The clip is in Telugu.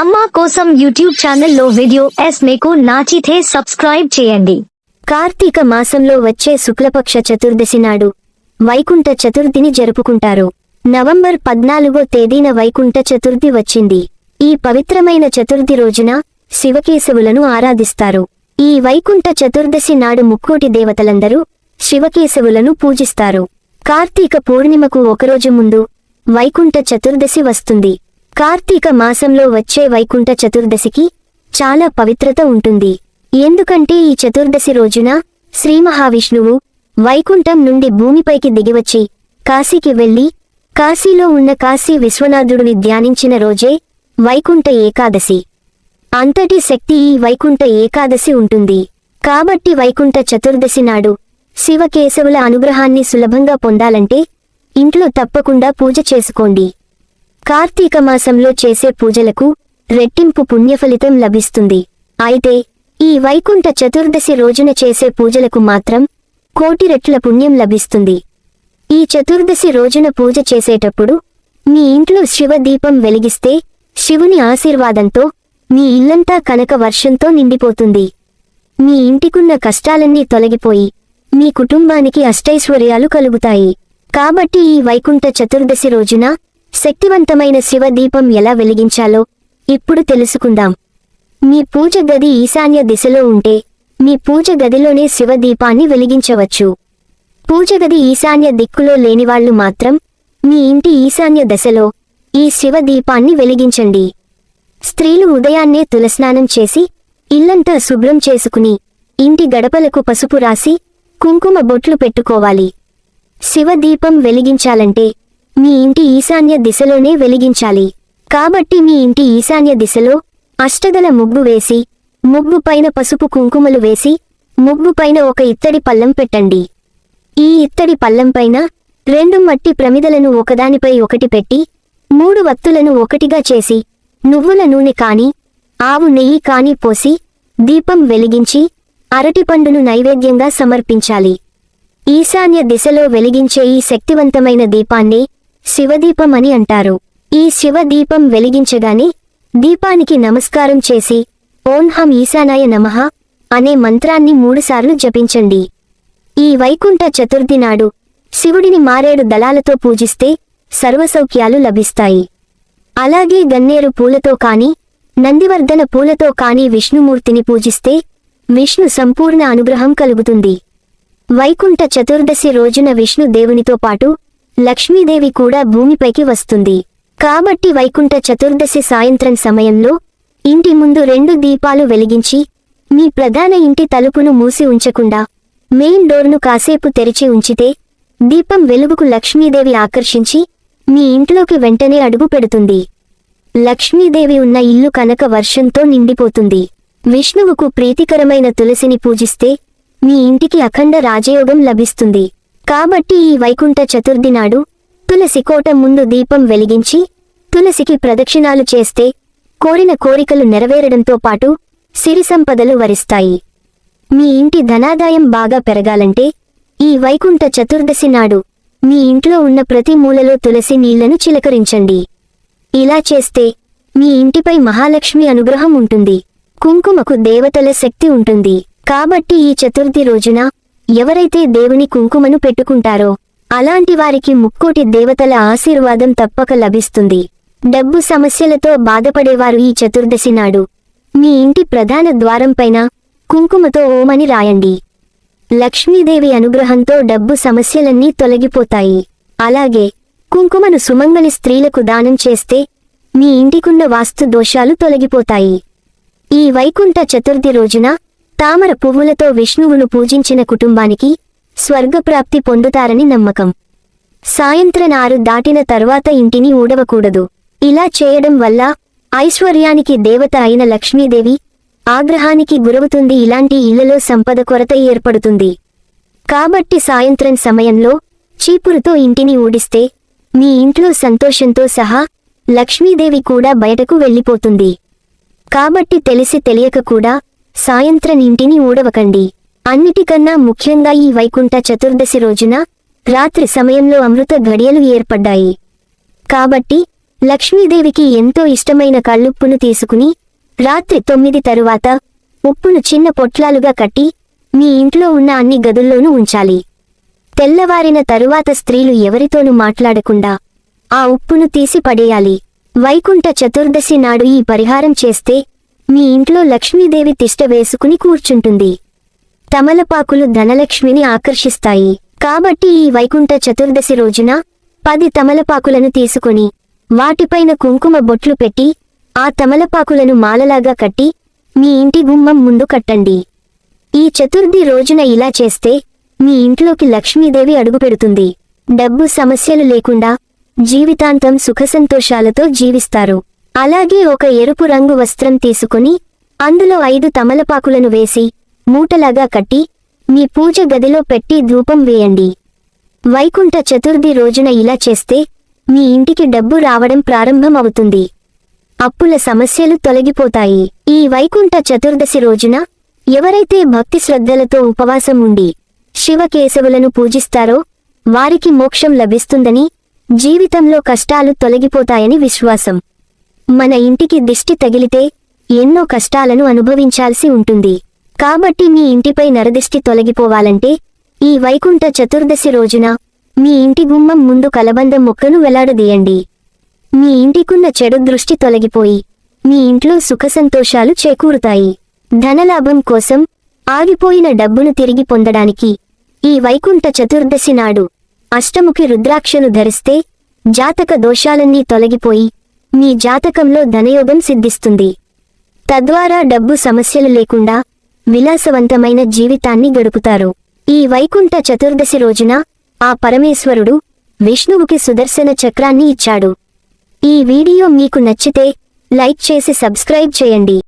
అమ్మా కోసం యూట్యూబ్ ఛానల్లో వీడియో ఎస్ మీకు నాచితే సబ్స్క్రైబ్ చేయండి. కార్తీక మాసంలో వచ్చే శుక్లపక్ష చతుర్దశి నాడు వైకుంఠ చతుర్థిని జరుపుకుంటారు. నవంబర్ పద్నాలుగో తేదీన వైకుంఠ చతుర్థి వచ్చింది. ఈ పవిత్రమైన చతుర్థి రోజున శివకేశవులను ఆరాధిస్తారు. ఈ వైకుంఠ చతుర్దశి నాడు ముక్కోటి దేవతలందరూ శివకేశవులను పూజిస్తారు. కార్తీక పూర్ణిమకు ఒకరోజు ముందు వైకుంఠ చతుర్దశి వస్తుంది. కార్తీక మాసంలో వచ్చే వైకుంఠ చతుర్దశికి చాలా పవిత్రత ఉంటుంది. ఎందుకంటే ఈ చతుర్దశి రోజున శ్రీ మహావిష్ణువు వైకుంఠం నుండి భూమిపైకి దిగివచ్చి కాశీకి వెళ్ళి కాశీలో ఉన్న కాశీ విశ్వనాథుడిని ధ్యానించిన రోజే వైకుంఠ ఏకాదశి. అంతటి శక్తి ఈ వైకుంఠ ఏకాదశి ఉంటుంది. కాబట్టి వైకుంఠ చతుర్దశి నాడు శివకేశవుల అనుగ్రహాన్ని సులభంగా పొందాలంటే ఇంట్లో తప్పకుండా పూజ చేసుకోండి. కార్తీక మాసంలో చేసే పూజలకు రెట్టింపు పుణ్యఫలితం లభిస్తుంది. అయితే ఈ వైకుంఠ చతుర్దశి రోజున చేసే పూజలకు మాత్రం కోటి రెట్ల పుణ్యం లభిస్తుంది. ఈ చతుర్దశి రోజున పూజ చేసేటప్పుడు మీ ఇంట్లో శివ దీపం వెలిగిస్తే శివుని ఆశీర్వాదంతో మీ ఇల్లంతా కనక వర్షంతో నిండిపోతుంది. మీ ఇంటికున్న కష్టాలన్నీ తొలగిపోయి మీ కుటుంబానికి అష్టైశ్వర్యాలు కలుగుతాయి. కాబట్టి ఈ వైకుంఠ చతుర్దశి రోజున శక్తివంతమైన శివ దీపం ఎలా వెలిగించాలో ఇప్పుడు తెలుసుకుందాం. మీ పూజ గది ఈశాన్య దిశలో ఉంటే మీ పూజ గదిలోనే శివ దీపాన్ని వెలిగించవచ్చు. పూజ గది ఈశాన్య దిక్కులో లేనివాళ్ళు మాత్రం మీ ఇంటి ఈశాన్య దశలో ఈ శివ దీపాన్ని వెలిగించండి. స్త్రీలు ఉదయాన్నే తులస్నానం చేసి ఇల్లంతా శుభ్రం చేసుకుని ఇంటి గడపలకు పసుపు రాసి కుంకుమ బొట్లు పెట్టుకోవాలి. శివ దీపం వెలిగించాలంటే మీ ఇంటి ఈశాన్య దిశలోనే వెలిగించాలి. కాబట్టి మీ ఇంటి ఈశాన్య దిశలో అష్టదల ముగ్గు వేసి ముగ్గు పైన పసుపు కుంకుమలు వేసి ముగ్గు పైన ఒక ఇత్తడి పళ్ళం పెట్టండి. ఈ ఇత్తడి పళ్ళంపైన రెండు మట్టి ప్రమిదలను ఒకదానిపై ఒకటి పెట్టి మూడు వత్తులను ఒకటిగా చేసి నువ్వుల నూనె కాని ఆవు నెయ్యి కాని పోసి దీపం వెలిగించి అరటిపండును నైవేద్యంగా సమర్పించాలి. ఈశాన్య దిశలో వెలిగించే ఈ శక్తివంతమైన దీపాన్ని శివదీపం అని అంటారు. ఈ శివదీపం వెలిగించగానే దీపానికి నమస్కారం చేసి ఓం హం ఈశానాయ నమః అనే మంత్రాన్ని మూడుసార్లు జపించండి. ఈ వైకుంఠ చతుర్థి నాడు శివుడిని మారేడు దళాలతో పూజిస్తే సర్వసౌఖ్యాలు లభిస్తాయి. అలాగే గన్నేరు పూలతో కాని నందివర్ధన పూలతో కాని విష్ణుమూర్తిని పూజిస్తే విష్ణు సంపూర్ణ అనుగ్రహం కలుగుతుంది. వైకుంఠ చతుర్దశి రోజున విష్ణు దేవునితో పాటు లక్ష్మీదేవి కూడా భూమిపైకి వస్తుంది. కాబట్టి వైకుంఠ చతుర్దశి సాయంత్రం సమయంలో ఇంటి ముందు రెండు దీపాలు వెలిగించి మీ ప్రధాన ఇంటి తలుపును మూసి ఉంచకుండా మెయిన్ డోర్ను కాసేపు తెరిచి ఉంచితే దీపం వెలుగుకు లక్ష్మీదేవి ఆకర్షించి మీ ఇంట్లోకి వెంటనే అడుగు పెడుతుంది. లక్ష్మీదేవి ఉన్న ఇల్లు కనక వర్షంతో నిండిపోతుంది. విష్ణువుకు ప్రీతికరమైన తులసిని పూజిస్తే మీ ఇంటికి అఖండ రాజయోగం లభిస్తుంది. కాబట్టి ఈ వైకుంఠ చతుర్థి నాడు తులసి కోట ముందు దీపం వెలిగించి తులసికి ప్రదక్షిణాలు చేస్తే కోరిన కోరికలు నెరవేరడంతో పాటు సిరి సంపదలు వరిస్తాయి. మీ ఇంటి ధనాదాయం బాగా పెరగాలంటే ఈ వైకుంఠ చతుర్దశి నాడు మీ ఇంట్లో ఉన్న ప్రతి మూలలో తులసి నీళ్ళను చిలకరించండి. ఇలా చేస్తే మీ ఇంటిపై మహాలక్ష్మి అనుగ్రహం ఉంటుంది. కుంకుమకు దేవతల శక్తి ఉంటుంది. కాబట్టి ఈ చతుర్థి రోజున ఎవరైతే దేవుని కుంకుమను పెట్టుకుంటారో అలాంటి వారికి ముక్కోటి దేవతల ఆశీర్వాదం తప్పక లభిస్తుంది. డబ్బు సమస్యలతో బాధపడేవారు ఈ చతుర్దశి నాడు. మీ ఇంటి ప్రధాన ద్వారంపైన కుంకుమతో ఓమని రాయండి. లక్ష్మీదేవి అనుగ్రహంతో డబ్బు సమస్యలన్నీ తొలగిపోతాయి. అలాగే కుంకుమను సుమంగలి స్త్రీలకు దానం చేస్తే మీ ఇంటికున్న వాస్తు దోషాలు తొలగిపోతాయి. ఈ వైకుంఠ చతుర్థి రోజున తామర పువ్వులతో విష్ణువును పూజించిన కుటుంబానికి స్వర్గప్రాప్తి పొందుతారని నమ్మకం. సాయంత్రం ఆరు దాటిన తర్వాత ఇంటిని ఊడవకూడదు. ఇలా చేయడం వల్ల ఐశ్వర్యానికి దేవత అయిన లక్ష్మీదేవి ఆగ్రహానికి గురవుతుంది. ఇలాంటి ఇళ్ళలో సంపద కొరత ఏర్పడుతుంది. కాబట్టి సాయంత్రం సమయంలో చీపురుతో ఇంటిని ఊడిస్తే మీ ఇంట్లో సంతోషంతో సహా లక్ష్మీదేవి కూడా బయటకు వెళ్ళిపోతుంది. కాబట్టి తెలిసి తెలియక కూడా సాయంత్రం ఇంటిని ఊడవకండి. అన్నిటికన్నా ముఖ్యంగా ఈ వైకుంఠ చతుర్దశి రోజున రాత్రి సమయంలో అమృత ఘడియలు ఏర్పడ్డాయి. కాబట్టి లక్ష్మీదేవికి ఎంతో ఇష్టమైన కళ్ళుప్పును తీసుకుని రాత్రి తొమ్మిది తరువాత ఉప్పును చిన్న పొట్లాలుగా కట్టి మీ ఇంట్లో ఉన్న అన్ని గదుల్లోనూ ఉంచాలి. తెల్లవారిన తరువాత స్త్రీలు ఎవరితోనూ మాట్లాడకుండా ఆ ఉప్పును తీసి పడేయాలి. వైకుంఠ చతుర్దశి నాడు ఈ పరిహారం చేస్తే మీ ఇంట్లో లక్ష్మీదేవి తిష్ట వేసుకుని కూర్చుంటుంది. తమలపాకులు ధనలక్ష్మిని ఆకర్షిస్తాయి. కాబట్టి ఈ వైకుంఠ చతుర్దశి రోజున పది తమలపాకులను తీసుకుని వాటిపైన కుంకుమ బొట్లు పెట్టి ఆ తమలపాకులను మాలలాగా కట్టి మీ ఇంటి గుమ్మం ముందు కట్టండి. ఈ చతుర్థి రోజున ఇలా చేస్తే మీ ఇంట్లోకి లక్ష్మీదేవి అడుగుపెడుతుంది డబ్బు సమస్యలు లేకుండా జీవితాంతం సుఖసంతోషాలతో జీవిస్తారు. అలాగే ఒక ఎరుపు రంగు వస్త్రం తీసుకుని అందులో ఐదు తమలపాకులను వేసి మూటలాగా కట్టి మీ పూజ గదిలో పెట్టి ధూపం వేయండి. వైకుంఠ చతుర్థి రోజున ఇలా చేస్తే మీ ఇంటికి డబ్బు రావడం ప్రారంభమవుతుంది. అప్పుల సమస్యలు తొలగిపోతాయి. ఈ వైకుంఠ చతుర్దశి రోజున ఎవరైతే భక్తి శ్రద్ధలతో ఉపవాసం ఉండి శివకేశవులను పూజిస్తారో వారికి మోక్షం లభిస్తుందని జీవితంలో కష్టాలు తొలగిపోతాయని విశ్వాసం. మన ఇంటికి దిష్టి తగిలితే ఎన్నో కష్టాలను అనుభవించాల్సి ఉంటుంది. కాబట్టి మీ ఇంటిపై నరదిష్టి తొలగిపోవాలంటే ఈ వైకుంఠ చతుర్దశి రోజున మీ ఇంటి గుమ్మం ముందు కలబంద మొక్కను వెలాడదీయండి. మీ ఇంటికున్న చెడు దృష్టి తొలగిపోయి మీ ఇంట్లో సుఖసంతోషాలు చేకూరుతాయి. ధనలాభం కోసం ఆగిపోయిన డబ్బును తిరిగి పొందడానికి ఈ వైకుంఠ చతుర్దశి నాడు అష్టముఖి రుద్రాక్షను ధరిస్తే జాతక దోషాలన్నీ తొలగిపోయి మీ జాతకంలో ధనయోగం సిద్ధిస్తుంది. తద్వారా డబ్బు సమస్యలు లేకుండా విలాసవంతమైన జీవితాన్ని గడుపుతారు. ఈ వైకుంఠ చతుర్దశి రోజున ఆ పరమేశ్వరుడు విష్ణువుకి సుదర్శన చక్రాన్ని ఇచ్చాడు. ఈ వీడియో మీకు నచ్చితే లైక్ చేసి సబ్స్క్రైబ్ చేయండి.